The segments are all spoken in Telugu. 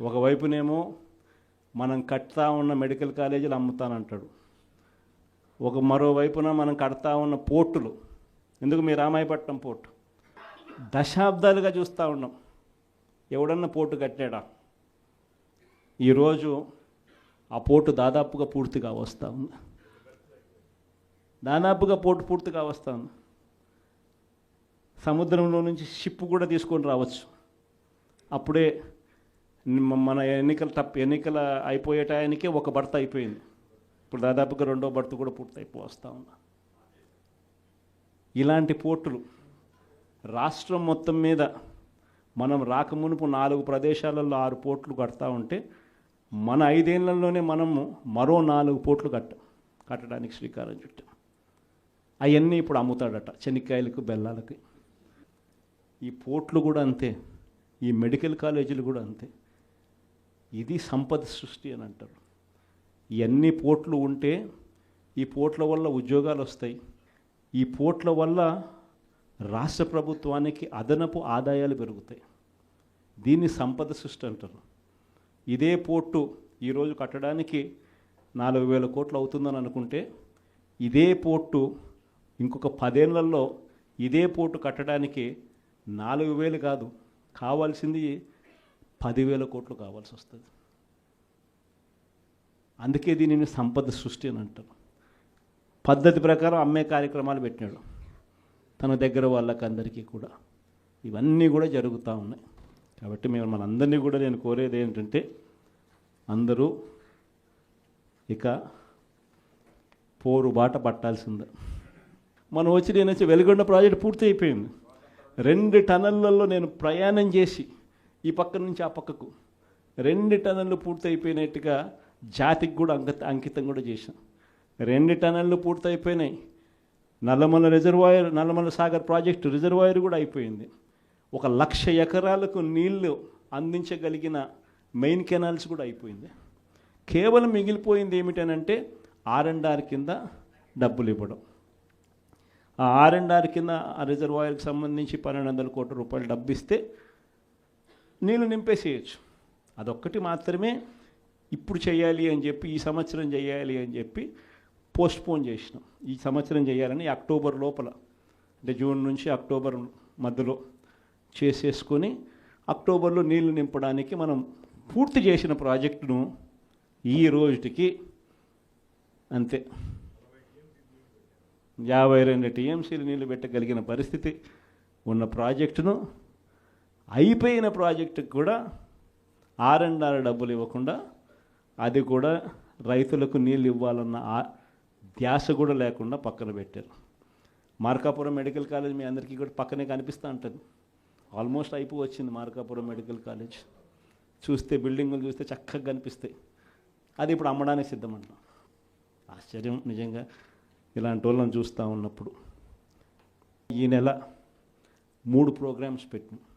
ఒకవైపునేమో మనం కడతా ఉన్న మెడికల్ కాలేజీలు అమ్ముతానంటాడు. ఒక మరోవైపున మనం కడతా ఉన్న పోర్టులు. ఎందుకు మీ రామాయపట్నం పోర్టు? దశాబ్దాలుగా చూస్తూ ఉన్నాం. ఎవడన్నా పోర్టు కట్టాడా? ఈరోజు ఆ పోర్టు దాదాపుగా పూర్తిగా వస్తూ ఉంది. దాదాపుగా పోర్టు పూర్తిగా వస్తూ ఉంది. సముద్రంలో నుంచి షిప్ కూడా తీసుకొని రావచ్చు. అప్పుడే మన ఎన్నికల తప్ప ఎన్నికల అయిపోయే టయానికే ఒక భర్త అయిపోయింది. ఇప్పుడు దాదాపుగా రెండో భర్త కూడా పూర్తయిపో వస్తూ ఉన్నా ఇలాంటి పోర్టులు రాష్ట్రం మొత్తం మీద మనం రాకమునుపు నాలుగు ప్రదేశాలలో ఆరు పోర్ట్లు కడతా ఉంటే మన ఐదేళ్ళలోనే మనము మరో నాలుగు పోర్ట్లు కట్టాం కట్టడానికి శ్రీకారం చుట్టాం. అవన్నీ ఇప్పుడు అమ్ముతాడట చెనిక్కాయలకు బెల్లాలకి. ఈ పోర్ట్లు కూడా అంతే. ఈ మెడికల్ కాలేజీలు కూడా అంతే. ఇది సంపద సృష్టి అని అంటారు. ఇవన్నీ పోట్లు ఉంటే ఈ పోర్ట్ల వల్ల ఉద్యోగాలు వస్తాయి. ఈ పోట్ల వల్ల రాష్ట్ర ప్రభుత్వానికి అదనపు ఆదాయాలు పెరుగుతాయి. దీన్ని సంపద సృష్టి అంటారు. ఇదే పోర్టు ఈరోజు కట్టడానికి నాలుగు వేల కోట్లు అవుతుందని అనుకుంటే ఇదే పోర్టు ఇంకొక పదేళ్ళలో ఇదే పోర్టు కట్టడానికి నాలుగు వేలు కాదు. కావాల్సింది పదివేల కోట్లు కావాల్సి వస్తుంది. అందుకే దీనిని సంపద సృష్టి అని అంటారు పద్ధతి ప్రకారం అమ్మే కార్యక్రమాలు పెట్టినాడు. తన దగ్గర వాళ్ళకి అందరికీ కూడా. ఇవన్నీ కూడా జరుగుతూ ఉన్నాయి. కాబట్టి మేము మనందరినీ కూడా నేను కోరేది ఏంటంటే అందరూ ఇక పోరు బాట పట్టాల్సిందే. మనం వచ్చి నేను వచ్చి వెలుగొండ ప్రాజెక్ట్ పూర్తి అయిపోయింది. రెండు టనళ్ళల్లో నేను ప్రయాణం చేసి ఈ పక్క నుంచి ఆ పక్కకు. రెండు టనళ్ళు పూర్తయిపోయినట్టుగా జాతికి కూడా అంకిత అంకితం కూడా చేశాం. రెండు టనళ్ళు పూర్తయిపోయినాయి. Nallamala reservoir Nallamala Sagar project reservoir కూడా అయిపోయింది. ఒక లక్ష ఎకరాలకు నీళ్ళు అందించగలిగిన మెయిన్ కెనాల్స్ కూడా అయిపోయింది. కేవలం మిగిలిపోయింది ఏమిటనంటే ఆర్ అండ్ ఆర్ కింద డబ్బులు ఇవ్వడం. ఆ ఆర్ అండ్ ఆర్ కింద ఆ రిజర్వాయర్కి సంబంధించి పన్నెండు వందల కోట్ల రూపాయలు డబ్బు ఇస్తే నీళ్ళు నింపేసేయచ్చు. అదొక్కటి మాత్రమే ఇప్పుడు చేయాలి అని చెప్పి ఈ సంవత్సరం చేయాలి అని చెప్పి పోస్ట్పోన్ చేసినాం. ఈ సంవత్సరం చేయాలని అక్టోబర్ లోపల అంటే జూన్ నుంచి అక్టోబర్ మధ్యలో చేసేసుకొని అక్టోబర్లో నీళ్ళు నింపడానికి మనం పూర్తి చేసిన ప్రాజెక్టును ఈ రోజుకి అంతే. యాభై రెండు టీఎంసీలు నీళ్ళు పెట్టగలిగిన పరిస్థితి ఉన్న ప్రాజెక్టును అయిపోయిన ప్రాజెక్టుకు కూడా ఆర్ అండ్ ఆర్ డబ్బులు ఇవ్వకుండా అది కూడా రైతులకు నీళ్ళు ఇవ్వాలన్న ఆ ధ్యాస కూడా లేకుండా పక్కన పెట్టారు. మార్కాపురం మెడికల్ కాలేజ్ మీ అందరికీ కూడా పక్కనే కనిపిస్తూ ఉంటుంది. ఆల్మోస్ట్ అయిపో వచ్చింది మార్కాపురం మెడికల్ కాలేజ్. చూస్తే బిల్డింగులు చూస్తే చక్కగా కనిపిస్తాయి. అది ఇప్పుడు అమ్మడానికి సిద్ధమంటాం. ఆశ్చర్యం నిజంగా ఇలాంటి వాళ్ళని చూస్తూ ఉన్నప్పుడు. ఈ నెల మూడు ప్రోగ్రామ్స్ పెట్టినాం.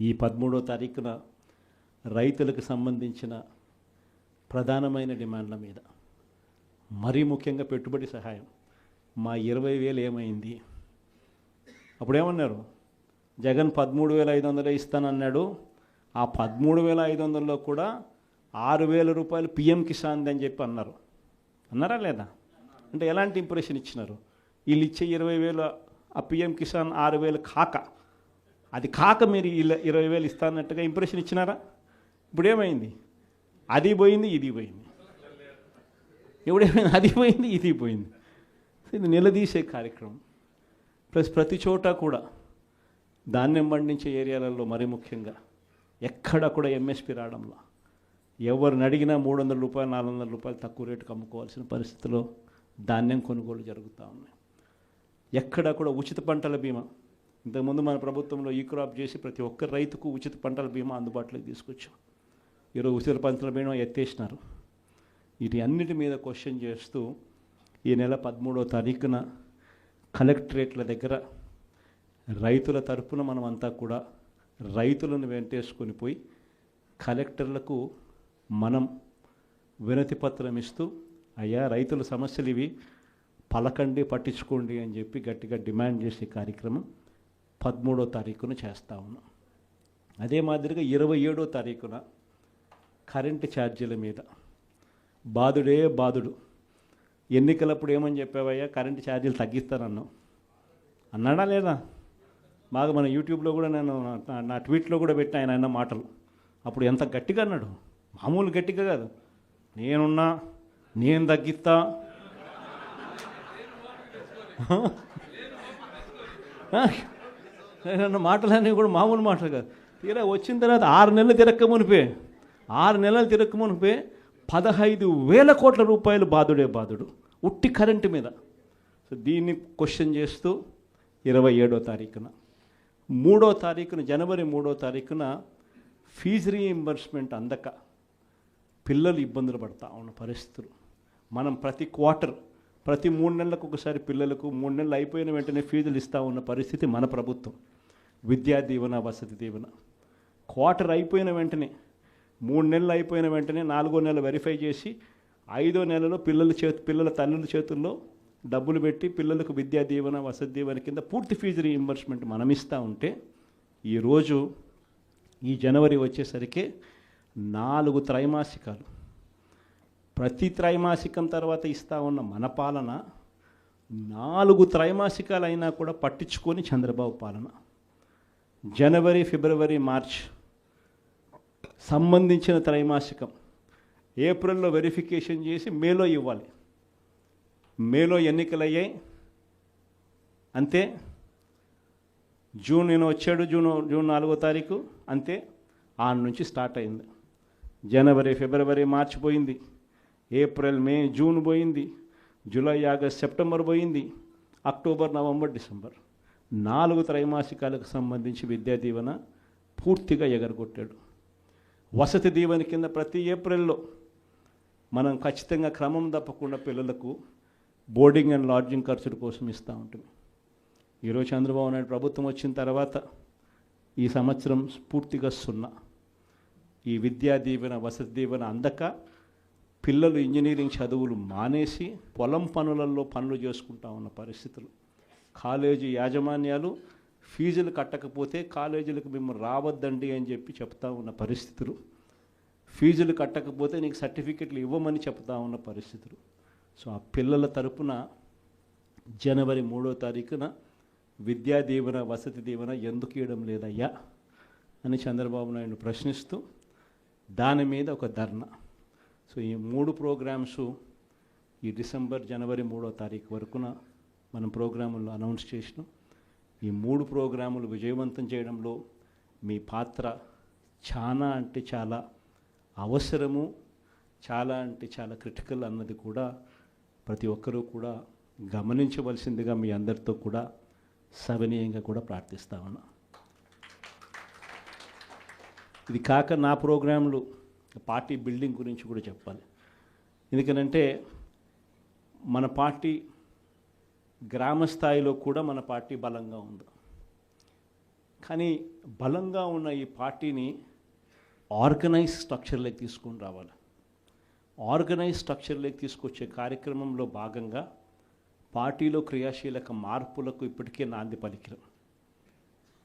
ఈ పదమూడో తారీఖున రైతులకు సంబంధించిన ప్రధానమైన డిమాండ్ల మీద మరీ ముఖ్యంగా పెట్టుబడి సహాయం. మా ఇరవై వేలు ఏమైంది? అప్పుడు ఏమన్నారు జగన్ పదమూడు వేల ఐదు వందలే ఇస్తానన్నాడు. ఆ పదమూడు వేల ఐదు వందల్లో కూడా ఆరు వేల రూపాయలు పిఎం కిసాన్ అని చెప్పి అన్నారు. అన్నారా లేదా? అంటే ఎలాంటి ఇంప్రెషన్ ఇచ్చినారు? వీళ్ళు ఇచ్చే ఇరవై వేలు ఆ పిఎం కిసాన్ ఆరు వేలు కాక అది కాక మీరు ఇలా ఇరవై వేలు ఇస్తానట్టుగా ఇంప్రెషన్ ఇచ్చినారా? ఇప్పుడు ఏమైంది అది పోయింది ఇది పోయింది. ఎప్పుడేమైంది అది పోయింది ఇది పోయింది. ఇది నిలదీసే కార్యక్రమం. ప్లస్ ప్రతి చోట కూడా ధాన్యం పండించే ఏరియాలలో మరీ ముఖ్యంగా ఎక్కడ కూడా ఎంఎస్పి రావడంలో ఎవరిని అడిగినా మూడు వందల రూపాయలు నాలుగు వందల రూపాయలు తక్కువ రేటుకి అమ్ముకోవాల్సిన పరిస్థితిలో ధాన్యం కొనుగోలు జరుగుతూ ఉన్నాయి. ఎక్కడ కూడా ఉచిత పంటల బీమా ఇంతకుముందు మన ప్రభుత్వంలో ఈ క్రాప్ చేసి ప్రతి ఒక్క రైతుకు ఉచిత పంటల బీమా అందుబాటులోకి తీసుకొచ్చాం. ఈరోజు ఉచిత పంటల బీమా ఎత్తేసినారు. వీటి అన్నిటి మీద క్వశ్చన్ చేస్తూ ఈ నెల పదమూడవ తారీఖున కలెక్టరేట్ల దగ్గర రైతుల తరపున మనమంతా కూడా రైతులను వెంటేసుకొని పోయి కలెక్టర్లకు మనం వినతి పత్రం ఇస్తూ అయ్యా రైతుల సమస్యలు ఇవి పలకండి పట్టించుకోండి అని చెప్పి గట్టిగా డిమాండ్ చేసే కార్యక్రమం పదమూడో తారీఖున చేస్తా ఉన్నాం. అదే మాదిరిగా ఇరవై ఏడో తారీఖున కరెంటు ఛార్జీల మీద బాధుడే బాధుడు ఎన్నికలప్పుడు ఏమని చెప్పావయ్యా? కరెంటు ఛార్జీలు తగ్గిస్తానన్నావు. అన్నాడా లేదా? బాగా మన యూట్యూబ్లో కూడా నేను నా- నా ట్వీట్లో కూడా పెట్టిన ఆయన అన్న మాటలు. అప్పుడు ఎంత గట్టిగా అన్నాడు? మామూలు గట్టిగా కాదు. నేనున్నా నేను తగ్గిస్తా. అన్న మాటలన్నీ కూడా మామూలు మాటలు కాదు. తీరా వచ్చిన తర్వాత ఆరు నెలలు తిరక్క మునిపే ఆరు నెలలు తిరక్క మునిపే పదహైదు వేల కోట్ల రూపాయలు బాధుడే బాధుడు. ఉట్టి కరెంటు మీద. సో దీన్ని క్వశ్చన్ చేస్తూ ఇరవై ఏడో తారీఖున. మూడో తారీఖున జనవరి మూడో తారీఖున ఫీజు రీఇంబర్స్మెంట్ అందక పిల్లలు ఇబ్బందులు పడతా ఉన్న పరిస్థితులు. మనం ప్రతి క్వార్టర్ ప్రతి మూడు నెలలకు ఒకసారి పిల్లలకు మూడు నెలలు అయిపోయిన వెంటనే ఫీజులు ఇస్తూ ఉన్న పరిస్థితి మన ప్రభుత్వం. విద్యా దీవెన వసతి దీవెన. క్వార్టర్ అయిపోయిన వెంటనే మూడు నెలలు అయిపోయిన వెంటనే నాలుగో నెల వెరిఫై చేసి ఐదో నెలలో పిల్లల చేతి పిల్లల తల్లుల చేతుల్లో డబ్బులు పెట్టి పిల్లలకు విద్యా దీవెన వసతి దీవెన కింద పూర్తి ఫీజు రీఇంబర్స్మెంట్ మనం ఇస్తూ ఉంటే ఈరోజు ఈ జనవరి వచ్చేసరికి నాలుగు త్రైమాసికాలు. ప్రతి త్రైమాసికం తర్వాత ఇస్తా ఉన్న మన పాలన నాలుగు త్రైమాసికాలు అయినా కూడా పట్టించుకొని చంద్రబాబు పాలన. జనవరి ఫిబ్రవరి మార్చ్ సంబంధించిన త్రైమాసికం. ఏప్రిల్లో వెరిఫికేషన్ చేసి మేలో ఇవ్వాలి. మేలో ఎన్నికలు అయ్యాయి అంతే. జూన్ నేను వచ్చాడు జూన్ జూన్ నాలుగో తారీఖు. అంతే. ఆ నుంచి స్టార్ట్ అయింది. జనవరి ఫిబ్రవరి మార్చి పోయింది. ఏప్రిల్ మే జూన్ పోయింది. జూలై ఆగస్ట్ సెప్టెంబర్ పోయింది. October November December. నాలుగు త్రైమాసికాలకు సంబంధించి విద్యా దీవెన పూర్తిగా ఎగరగొట్టాడు. వసతి దీవెన కింద ప్రతి ఏప్రిల్లో మనం ఖచ్చితంగా క్రమం తప్పకుండా పిల్లలకు బోర్డింగ్ అండ్ లాడ్జింగ్ ఖర్చుల కోసం ఇస్తూ ఉంటుంది ఈరోజు చంద్రబాబు నాయుడు ప్రభుత్వం వచ్చిన తర్వాత ఈ సంవత్సరం పూర్తిగా సున్నా. ఈ విద్యా దీవెన వసతి దీవెన అందక పిల్లలు ఇంజనీరింగ్ చదువులు మానేసి పొలం పనులలో పనులు చేసుకుంటా ఉన్న పరిస్థితులు. కాలేజీ యాజమాన్యాలు ఫీజులు కట్టకపోతే కాలేజీలకు మిమ్మల్ని రావద్దండి అని చెప్పి చెప్తా ఉన్న పరిస్థితులు. ఫీజులు కట్టకపోతే నీకు సర్టిఫికెట్లు ఇవ్వమని చెప్తా ఉన్న పరిస్థితులు. సో ఆ పిల్లల తరపున జనవరి మూడో తారీఖున విద్యా దీవెన వసతి దీవెన ఎందుకు ఇవ్వడం లేదయ్యా అని చంద్రబాబు నాయుడు ప్రశ్నిస్తూ దాని మీద ఒక ధర్నా. సో ఈ మూడు ప్రోగ్రామ్స్ ఈ డిసెంబర్ జనవరి మూడో తారీఖు వరకున మనం ప్రోగ్రాములు అనౌన్స్ చేసినాం. ఈ మూడు ప్రోగ్రాములు విజయవంతం చేయడంలో మీ పాత్ర చాలా అంటే చాలా అవసరము చాలా అంటే చాలా క్రిటికల్ అన్నది కూడా ప్రతి ఒక్కరూ కూడా గమనించవలసిందిగా మీ అందరితో కూడా సవినీయంగా కూడా ప్రార్థిస్తా ఉన్నా. ఇది కాక నా ప్రోగ్రాంలు పార్టీ బిల్డింగ్ గురించి కూడా చెప్పాలి. ఎందుకనంటే మన పార్టీ గ్రామ స్థాయిలో కూడా మన పార్టీ బలంగా ఉంది. కానీ బలంగా ఉన్న ఈ పార్టీని ఆర్గనైజ్ స్ట్రక్చర్లోకి తీసుకొని రావాలి. ఆర్గనైజ్ స్ట్రక్చర్లోకి తీసుకొచ్చే కార్యక్రమంలో భాగంగా పార్టీలో క్రియాశీలక మార్పులకు ఇప్పటికే నాంది పలికిరం.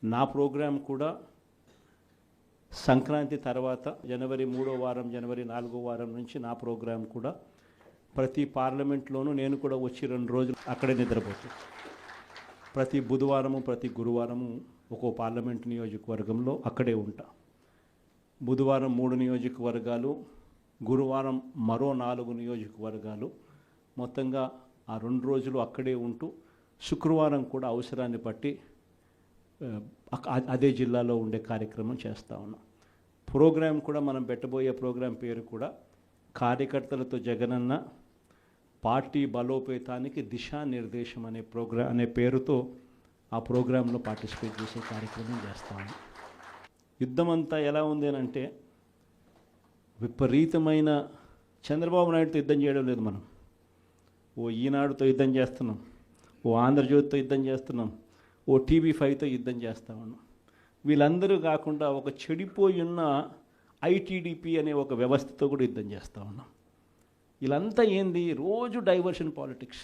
నా ప్రోగ్రాం కూడా సంక్రాంతి తర్వాత జనవరి మూడో వారం జనవరి నాలుగో వారం నుంచి నా ప్రోగ్రాం కూడా ప్రతి పార్లమెంట్లోనూ నేను కూడా వచ్చి రెండు రోజులు అక్కడే నిద్రపోతాను. ప్రతి బుధవారము ప్రతి గురువారము ఒక్కో పార్లమెంట్ నియోజకవర్గంలో అక్కడే ఉంటా. బుధవారం మూడు నియోజకవర్గాలు గురువారం మరో నాలుగు నియోజకవర్గాలు. మొత్తంగా ఆ రెండు రోజులు అక్కడే ఉంటూ శుక్రవారం కూడా అవసరాన్ని బట్టి అదే జిల్లాలో ఉండే కార్యక్రమం చేస్తూ ఉన్నాం. ప్రోగ్రాం కూడా మనం పెట్టబోయే ప్రోగ్రాం పేరు కూడా కార్యకర్తలతో జగనన్న పార్టీ బలోపేతానికి దిశానిర్దేశం అనే ప్రోగ్రాం అనే పేరుతో ఆ ప్రోగ్రాంలో పార్టిసిపేట్ చేసే కార్యక్రమం చేస్తాము యుద్ధం అంతా ఎలా ఉంది అని అంటే విపరీతమైన చంద్రబాబు నాయుడుతో యుద్ధం చేయడం లేదు మనం. ఓ ఈనాడుతో యుద్ధం చేస్తున్నాం. ఓ ఆంధ్రజ్యోతితో యుద్ధం చేస్తున్నాం. ఓ టీవీ ఫైవ్తో యుద్ధం చేస్తా ఉన్నాం వీళ్ళందరూ కాకుండా ఒక చెడిపోయి ఉన్న ఐటీడీపీ అనే ఒక వ్యవస్థతో కూడా యుద్ధం చేస్తూ ఉన్నాం వీళ్ళంతా ఏంది? రోజు డైవర్షన్ పాలిటిక్స్.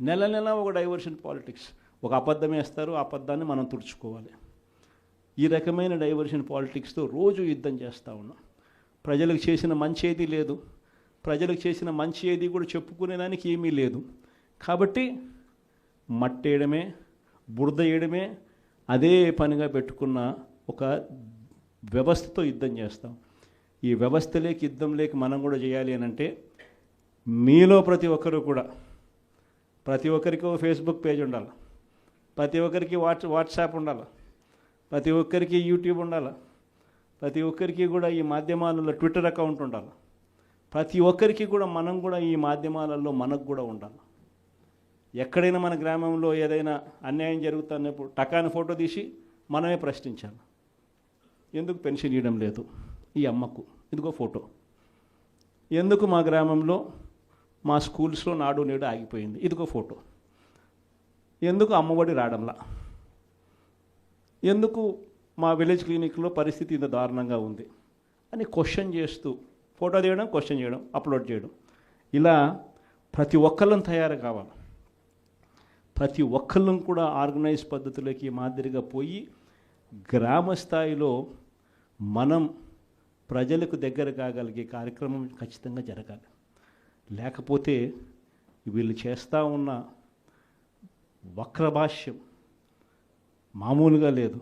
నెల నెల ఒక డైవర్షన్ పాలిటిక్స్. ఒక అబద్ధం వేస్తారు ఆ అబద్ధాన్ని మనం తుడుచుకోవాలి. ఈ రకమైన డైవర్షన్ పాలిటిక్స్తో రోజు యుద్ధం చేస్తూ ఉన్నాం ప్రజలకు చేసిన మంచి ఏది లేదు. ప్రజలకు చేసిన మంచి ఏది కూడా చెప్పుకునేదానికి ఏమీ లేదు. కాబట్టి మట్టేయడమే బురద వేయడమే అదే పనిగా పెట్టుకున్న ఒక వ్యవస్థతో యుద్ధం చేస్తాం. ఈ వ్యవస్థ లేక యుద్ధం లేక మనం కూడా చేయాలి అని అంటే మీలో ప్రతి ఒక్కరూ కూడా. ప్రతి ఒక్కరికి ఫేస్బుక్ పేజ్ ఉండాలి. ప్రతి ఒక్కరికి వాట్స్ వాట్సాప్ ఉండాలి. ప్రతి ఒక్కరికి యూట్యూబ్ ఉండాలి. ప్రతి ఒక్కరికి కూడా ఈ మాధ్యమాలలో ట్విట్టర్ అకౌంట్ ఉండాలి. ప్రతి ఒక్కరికి కూడా మనం కూడా ఈ మాధ్యమాలలో మనకు కూడా ఉండాలి. ఎక్కడైనా మన గ్రామంలో ఏదైనా అన్యాయం జరుగుతున్నప్పుడు టకాని ఫోటో తీసి మనమే ప్రశ్నించాను ఎందుకు పెన్షన్ ఇవ్వడం లేదు? ఈ అమ్మకు. ఇదిగో ఫోటో. ఎందుకు మా గ్రామంలో మా స్కూల్స్లో నాడు నేడు ఆగిపోయింది? ఇదిగో ఫోటో. ఎందుకు అమ్మఒడి రావడంలా? ఎందుకు మా విలేజ్ క్లినిక్లో పరిస్థితి ఇంత దారుణంగా ఉంది? అని క్వశ్చన్ చేస్తూ ఫోటో తీయడం క్వశ్చన్ చేయడం అప్లోడ్ చేయడం. ఇలా ప్రతి ఒక్కళ్ళని తయారు కావాలి. ప్రతి ఒక్కళ్ళం కూడా ఆర్గనైజ్ పద్ధతిలోకి మాదిరిగా పోయి గ్రామ స్థాయిలో మనం ప్రజలకు దగ్గర కాగలిగే కార్యక్రమం ఖచ్చితంగా జరగాలి. లేకపోతే వీళ్ళు చేస్తూ ఉన్న వక్రభాష్యం మామూలుగా లేదు.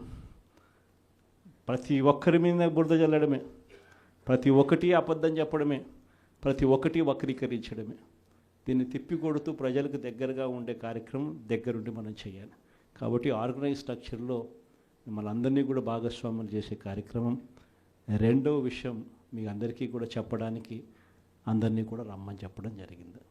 ప్రతి ఒక్కరి మీద బురద చల్లడమే ప్రతి ఒక్కటి అబద్ధం చెప్పడమే ప్రతి ఒక్కటి వక్రీకరించడమే. దీన్ని తిప్పికొడుతూ ప్రజలకు దగ్గరగా ఉండే కార్యక్రమం దగ్గరుండి మనం చేయాలి. కాబట్టి ఆర్గనైజ్ స్ట్రక్చర్లో మిమ్మల్ని అందరినీ కూడా భాగస్వాములు చేసే కార్యక్రమం. రెండవ విషయం మీ అందరికీ కూడా చెప్పడానికి అందరినీ కూడా రమ్మని చెప్పడం జరిగింది.